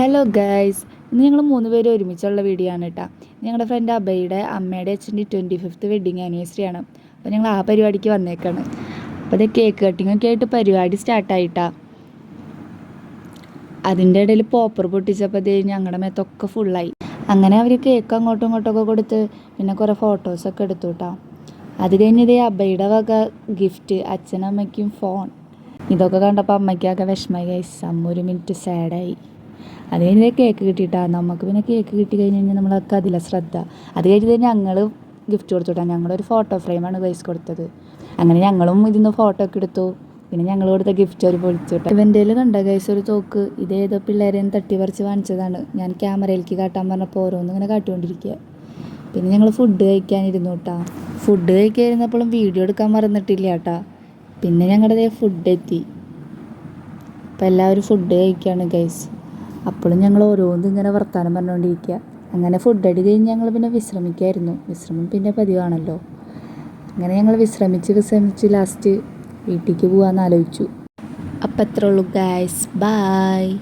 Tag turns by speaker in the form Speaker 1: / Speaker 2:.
Speaker 1: Hello guys ഇന്ന് ഞങ്ങൾ മൂന്ന് പേര് ഒരുമിച്ചുള്ള വീഡിയോ ആണ് കേട്ടോ ഞങ്ങളുടെ ഫ്രണ്ട് അബയുടെ അമ്മയുടെ അച്ഛന്റെ ട്വന്റി ഫിഫ്ത്ത് വെഡിങ് ആനിവേഴ്സറി ആണ്. അപ്പോൾ ഞങ്ങൾ ആ പരിപാടിക്ക് വന്നേക്കാണ്. അപ്പോൾ അത് കേക്ക് കട്ടിംഗ് ഒക്കെ ആയിട്ട് പരിപാടി സ്റ്റാർട്ടായിട്ടാ അതിന്റെ ഇടയിൽ പോപ്പർ പൊട്ടിച്ചപ്പോൾ ദേ ഞങ്ങളുടെ മേത്തൊക്കെ ഫുള്ളായി അങ്ങനെ അവർ കേക്ക് അങ്ങോട്ടും ഇങ്ങോട്ടൊക്കെ കൊടുത്ത് പിന്നെ കുറേ ഫോട്ടോസൊക്കെ എടുത്തു കേട്ടോ അത് കഴിഞ്ഞ് ഇതേ അബയുടെ വക ഗിഫ്റ്റ് അച്ഛനമ്മയ്ക്കും ഫോൺ ഇതൊക്കെ കണ്ടപ്പോൾ അമ്മയ്ക്കൊക്കെ വിഷമമായി. ഗൈസ് അമ്മ ഒരു മിനിറ്റ് സാഡായി അത് കഴിഞ്ഞ് കേക്ക് കിട്ടിയിട്ടാ. നമുക്ക് പിന്നെ കേക്ക് കിട്ടി കഴിഞ്ഞ് കഴിഞ്ഞാൽ നമ്മളൊക്കെ അതിലെ ശ്രദ്ധ. അത് കഴിഞ്ഞ് ഞങ്ങൾ ഗിഫ്റ്റ് കൊടുത്തുട്ടാ. ഞങ്ങളൊരു ഫോട്ടോ ഫ്രെയിമാണ് ഗൈസ് കൊടുത്തത്. അങ്ങനെ ഞങ്ങളും ഇതിന്ന് ഫോട്ടോ ഒക്കെ എടുത്തു. പിന്നെ ഞങ്ങൾ കൊടുത്ത ഗിഫ്റ്റ് ഒരു പൊളിച്ചു കേട്ടോ ഇവന്റെ കണ്ട ഗൈസ് ഒരു തോക്ക്. ഇതേതോ പിള്ളേരെയും തട്ടി പറിച്ച് വാങ്ങിച്ചതാണ് ഞാൻ ക്യാമറയിലേക്ക് കാട്ടാൻ പറഞ്ഞപ്പോൾ ഓരോന്ന് ഇങ്ങനെ കാട്ടിക്കൊണ്ടിരിക്കുക പിന്നെ ഞങ്ങൾ ഫുഡ് കഴിക്കാനിരുന്നു കേട്ടാ ഫുഡ് കഴിക്കാതിരുന്നപ്പോഴും വീഡിയോ എടുക്കാൻ മറന്നിട്ടില്ല കേട്ടാ പിന്നെ ഞങ്ങളുടെ ഫുഡ് എത്തി. അപ്പം എല്ലാവരും ഫുഡ് കഴിക്കുകയാണ് ഗൈസ് അപ്പോഴും ഞങ്ങൾ ഓരോന്നും ഇങ്ങനെ വർത്തമാനം പറഞ്ഞുകൊണ്ടിരിക്കുക അങ്ങനെ ഫുഡ് അടി കഴിഞ്ഞ് ഞങ്ങൾ പിന്നെ വിശ്രമിക്കായിരുന്നു. വിശ്രമം പിന്നെ പതിവാണല്ലോ. അങ്ങനെ ഞങ്ങൾ വിശ്രമിച്ച് വിശ്രമിച്ച് ലാസ്റ്റ് വീട്ടിലേക്ക് പോകാമെന്ന് ആലോചിച്ചു. അപ്പം എത്ര ഉള്ളൂ ഗായ്സ് ബായ്